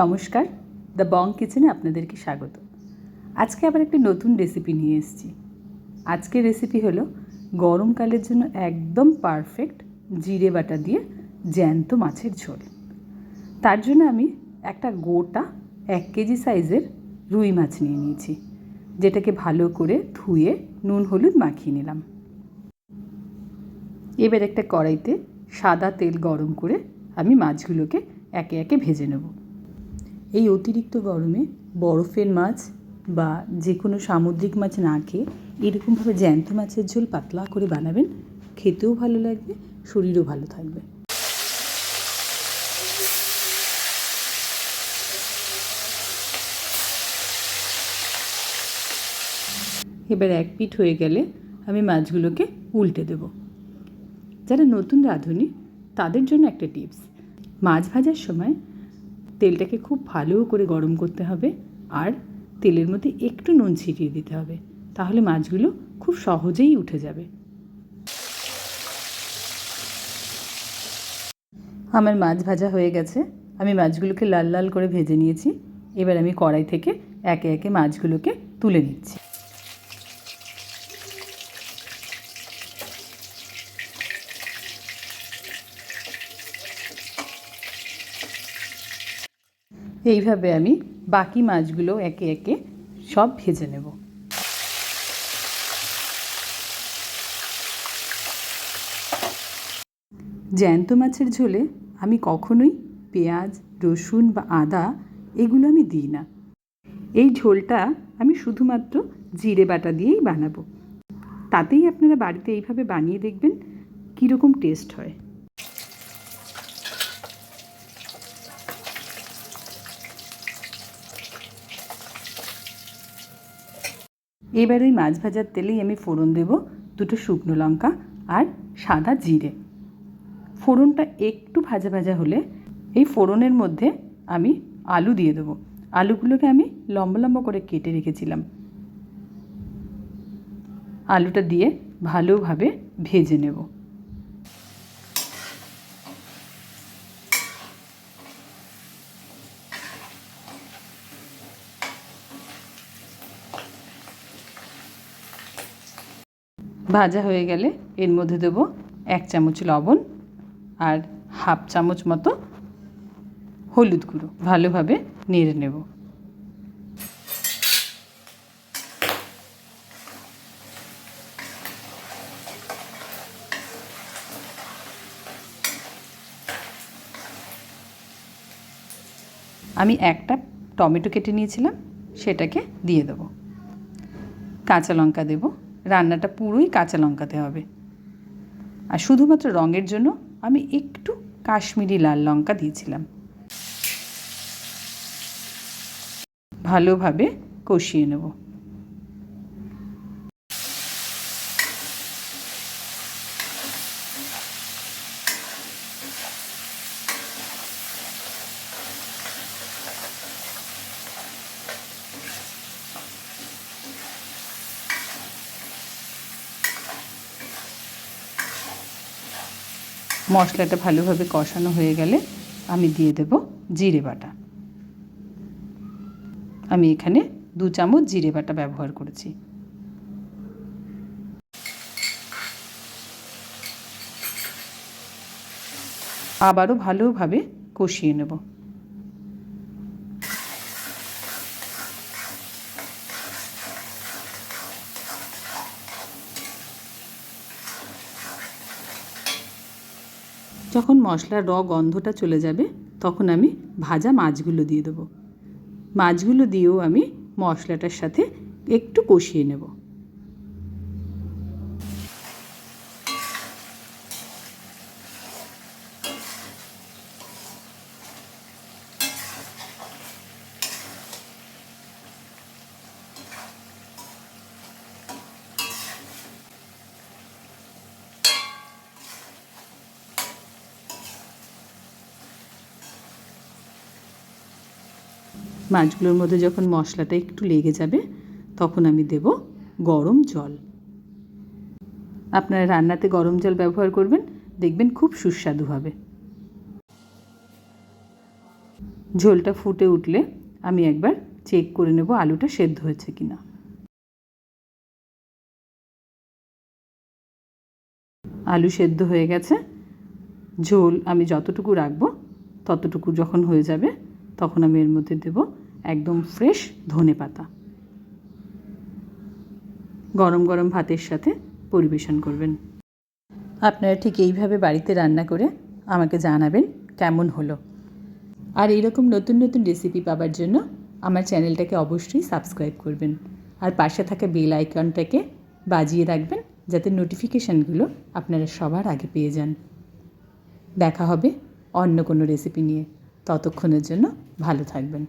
নমস্কার, the Bong কিচেনে আপনাদেরকে স্বাগত। আজকে আবার একটা নতুন রেসিপি নিয়ে এসেছি। আজকের রেসিপি হলো গরমকালের জন্য একদম পারফেক্ট জিরে বাটা দিয়ে জ্যান্ত মাছের ঝোল। তার জন্য আমি একটা গোটা এক কেজি সাইজের রুই মাছ নিয়ে নিয়েছি, যেটাকে ভালো করে ধুয়ে নুন হলুদ মাখিয়ে নিলাম। এবার একটা কড়াইতে সাদা তেল গরম করে আমি মাছগুলোকে একে একে ভেজে নেব। এই অতিরিক্ত গরমে বরফের মাছ বা যে কোনো সামুদ্রিক মাছ না খেয়ে এরকমভাবে জ্যান্ত মাছের ঝোল পাতলা করে বানাবেন, খেতেও ভালো লাগবে, শরীরও ভালো থাকবে। এবার এক পিঠ হয়ে গেলে আমি মাছগুলোকে উল্টে দেব। যারা নতুন রাঁধুনি, তাদের জন্য একটা টিপস। মাছ ভাজার সময় তেলটাকে খুব ভালো করে গরম করতে হবে আর তেলের মধ্যে একটু নুন ছিটিয়ে দিতে হবে। তাহলে মাছগুলো খুব সহজেই উঠে যাবে। আমার মাছ ভাজা হয়ে গেছে। আমি মাছগুলোকে লাল লাল করে ভেজে নিয়েছি। এবার আমি কড়াই থেকে একে একে মাছগুলোকে তুলে নিচ্ছি। এইভাবে আমি বাকি মাছগুলো একে একে সব ভেজে নেব। জ্যান্ত মাছের ঝোলে আমি কখনোই পেঁয়াজ, রসুন বা আদা এগুলো আমি দিই না। এই ঝোলটা আমি শুধুমাত্র জিরে বাটা দিয়েই বানাবো। তাতেই আপনারা বাড়িতে এইভাবে বানিয়ে দেখবেন কীরকম টেস্ট হয়। এবার ওই মাছ ভাজার তেলেই আমি ফোড়ন দেব দুটো শুকনো লঙ্কা আর সাদা জিরে। ফোড়নটা একটু ভাজা ভাজা হলে এই ফোড়নের মধ্যে আমি আলু দিয়ে দেবো। আলুগুলোকে আমি লম্বা লম্বা করে কেটে রেখেছিলাম। আলুটা দিয়ে ভালোভাবে ভেজে নেব। ভাজা হয়ে গেলে এর মধ্যে দেব এক চামচ লবণ আর হাফ চামচ মতো হলুদ গুঁড়ো। ভালোভাবে নেড়ে নেব। আমি একটা টমেটো কেটে নিয়েছিলাম, সেটাকে দিয়ে দেবো। কাঁচা লঙ্কা দেব। রান্নাটা পুরোই কাঁচা লঙ্কাতে হবে। আর শুধুমাত্র রঙের জন্য আমি একটু কাশ্মীরি লাল লঙ্কা দিয়েছিলাম। ভালোভাবে কষিয়ে নেব। মশলাটা ভালোভাবে কষানো হয়ে গেলে আমি দিয়ে দেব জিরে বাটা। আমি এখানে দু চামচ জিরে বাটা ব্যবহার করেছি। আবারও ভালোভাবে কষিয়ে নেব। যখন মশলার র গন্ধটা চলে যাবে, তখন আমি ভাজা মাছগুলো দিয়ে দেবো। মাছগুলো দিয়েও আমি মশলাটার সাথে একটু কষিয়ে নেব। মাছগুলোর মধ্যে যখন মশলাটা একটু লেগে যাবে, তখন আমি দেব গরম জল। আপনারা রান্নাতে গরম জল ব্যবহার করবেন, দেখবেন খুব সুস্বাদু হবে। ঝোলটা ফুটে উঠলে আমি একবার চেক করে নেব আলুটা সেদ্ধ হয়েছে কিনা। আলু সেদ্ধ হয়ে গেছে। ঝোল আমি যতটুকু রাখব, ততটুকু যখন হয়ে যাবে, তখন আমি এর মধ্যে দেব একদম ফ্রেশ ধনে পাতা। গরম গরম ভাতের সাথে পরিবেশন করবেন। আপনারা ঠিক এইভাবে বাড়িতে রান্না করে আমাকে জানাবেন কেমন হলো। আর এইরকম নতুন নতুন রেসিপি পাবার জন্য আমার চ্যানেলটাকে অবশ্যই সাবস্ক্রাইব করবেন। আর পাশে থাকা বেল আইকনটাকে বাজিয়ে রাখবেন যাতে নোটিফিকেশানগুলো আপনারা সবার আগে পেয়ে যান। দেখা হবে অন্য কোনো রেসিপি নিয়ে। ততক্ষণের জন্য ভালো থাকবেন।